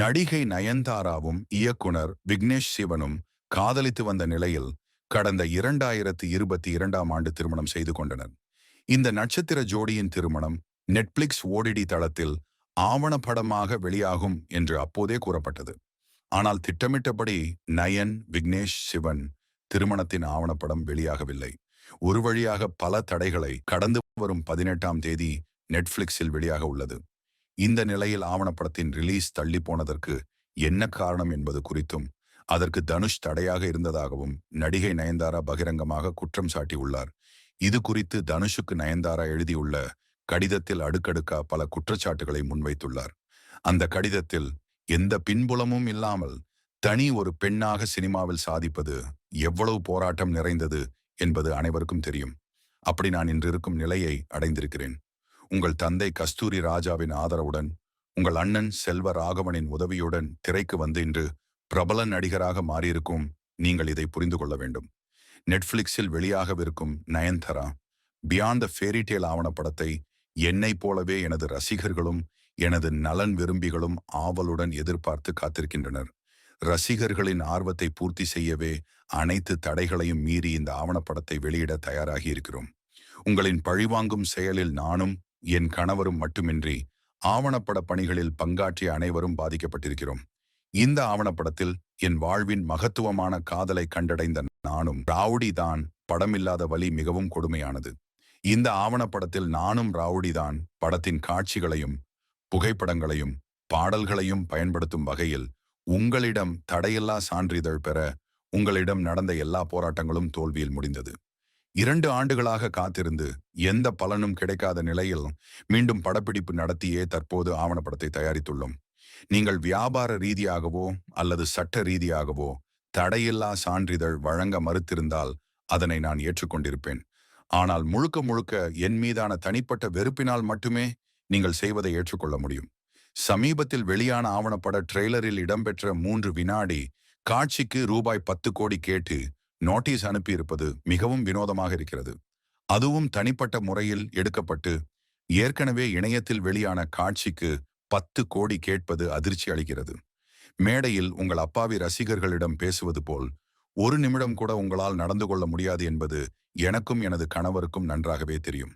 நடிகை நயன்தாராவும் இயக்குனர் விக்னேஷ் சிவனும் காதலித்து வந்த நிலையில் கடந்த இரண்டாயிரத்து இருபத்தி இரண்டாம் ஆண்டு திருமணம் செய்து கொண்டனர். இந்த நட்சத்திர ஜோடியின் திருமணம் நெட்ஃபிளிக்ஸ் ஓடிடி தளத்தில் ஆவணப்படமாக வெளியாகும் என்று அப்போதே கூறப்பட்டது. ஆனால் திட்டமிட்டபடி நயன் விக்னேஷ் சிவன் திருமணத்தின் ஆவணப்படம் வெளியாகவில்லை. ஒரு வழியாக பல தடைகளை கடந்து வரும் பதினெட்டாம் தேதி நெட்ஃபிளிக்ஸில் வெளியாக உள்ளது. இந்த நிலையில் ஆவணப்படத்தின் ரிலீஸ் தள்ளி போனதற்கு என்ன காரணம் என்பது குறித்தும் அதற்கு தனுஷ் தடையாக இருந்ததாகவும் நடிகை நயன்தாரா பகிரங்கமாக குற்றம் சாட்டியுள்ளார். இது குறித்து தனுஷுக்கு நயன்தாரா எழுதியுள்ள கடிதத்தில் அடுக்கடுக்கா பல குற்றச்சாட்டுகளை முன்வைத்துள்ளார். அந்த கடிதத்தில் எந்த பின்புலமும் இல்லாமல் தனி ஒரு பெண்ணாக சினிமாவில் சாதிப்பது எவ்வளவு போராட்டம் நிறைந்தது என்பது அனைவருக்கும் தெரியும். அப்படி நான் இன்று இருக்கும் நிலையை அடைந்திருக்கிறேன். உங்கள் தந்தை கஸ்தூரி ராஜாவின் ஆதரவுடன் உங்கள் அண்ணன் செல்வ ராகவனின் உதவியுடன் திரைக்கு வந்து இன்று பிரபல நடிகராக மாறியிருக்கும் நீங்கள் இதை புரிந்து கொள்ள வேண்டும். நெட்ஃப்ளிக்ஸில் வெளியாகவிருக்கும் நயன்தரா பியாண்ட் த ஃபேரிடேல் ஆவணப்படத்தை என்னைப் போலவே எனது ரசிகர்களும் எனது நலன் விரும்பிகளும் ஆவலுடன் எதிர்பார்த்து காத்திருக்கின்றனர். ரசிகர்களின் ஆர்வத்தை பூர்த்தி செய்யவே அனைத்து தடைகளையும் மீறி இந்த ஆவணப்படத்தை வெளியிட தயாராகி இருக்கிறோம். உங்களின் பழிவாங்கும் செயலில் நானும் என் கணவரும் மட்டுமின்றி ஆவணப்பட பணிகளில் பங்காற்றிய அனைவரும் பாதிக்கப்பட்டிருக்கிறோம். இந்த ஆவணப்படத்தில் என் வாழ்வின் மகத்துவமான காதலை கண்டடைந்த நானும் ராவுடி தான் படமில்லாத வழி மிகவும் கொடுமையானது. இந்த ஆவணப்படத்தில் நானும் ராவுடி தான் படத்தின் காட்சிகளையும் புகைப்படங்களையும் பாடல்களையும் பயன்படுத்தும் வகையில் உங்களிடம் தடையில்லா சான்றிதழ் பெற உங்களிடம் நடந்த எல்லா போராட்டங்களும் தோல்வியில் முடிந்தது. இரண்டு ஆண்டுகளாக காத்திருந்து எந்த பலனும் கிடைக்காத நிலையில் மீண்டும் படப்பிடிப்பு நடத்தியே தற்போது ஆவணப்படத்தை தயாரித்துள்ளோம். நீங்கள் வியாபார ரீதியாகவோ அல்லது சட்ட ரீதியாகவோ தடையில்லா சான்றிதழ் வழங்க மறுத்திருந்தால் அதனை நான் ஏற்றுக்கொண்டிருப்பேன். ஆனால் முழுக்க முழுக்க என் மீதான தனிப்பட்ட வெறுப்பினால் மட்டுமே நீங்கள் செய்வதை ஏற்றுக்கொள்ள முடியும். சமீபத்தில் வெளியான ஆவணப்பட ட்ரெய்லரில் இடம்பெற்ற மூன்று வினாடி காட்சிக்கு ரூபாய் பத்து கோடி கேட்டு நோட்டீஸ் அனுப்பியிருப்பது மிகவும் வினோதமாக இருக்கிறது. அதுவும் தனிப்பட்ட முறையில் எடுக்கப்பட்டு ஏற்கனவே இணையத்தில் வெளியான காட்சிக்கு பத்து கோடி கேட்பது அதிர்ச்சி அளிக்கிறது. மேடையில் உங்கள் அப்பாவி ரசிகர்களிடம் பேசுவது போல் ஒரு நிமிடம் கூட உங்களால் நடந்து கொள்ள முடியாது என்பது எனக்கும் எனது கணவருக்கும் நன்றாகவே தெரியும்.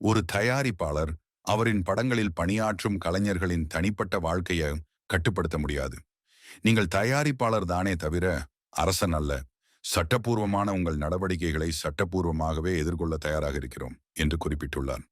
ஒரு தயாரிப்பாளர் அவரின் படங்களில் பணியாற்றும் கலைஞர்களின் தனிப்பட்ட வாழ்க்கையை கட்டுப்படுத்த முடியாது. நீங்கள் தயாரிப்பாளர் தானே தவிர அரசன் அல்ல. சட்டப்பூர்வமான உங்கள் நடவடிக்கைகளை சட்டப்பூர்வமாகவே எதிர்கொள்ள தயாராக இருக்கிறோம் என்று குறிப்பிட்டுள்ளார்.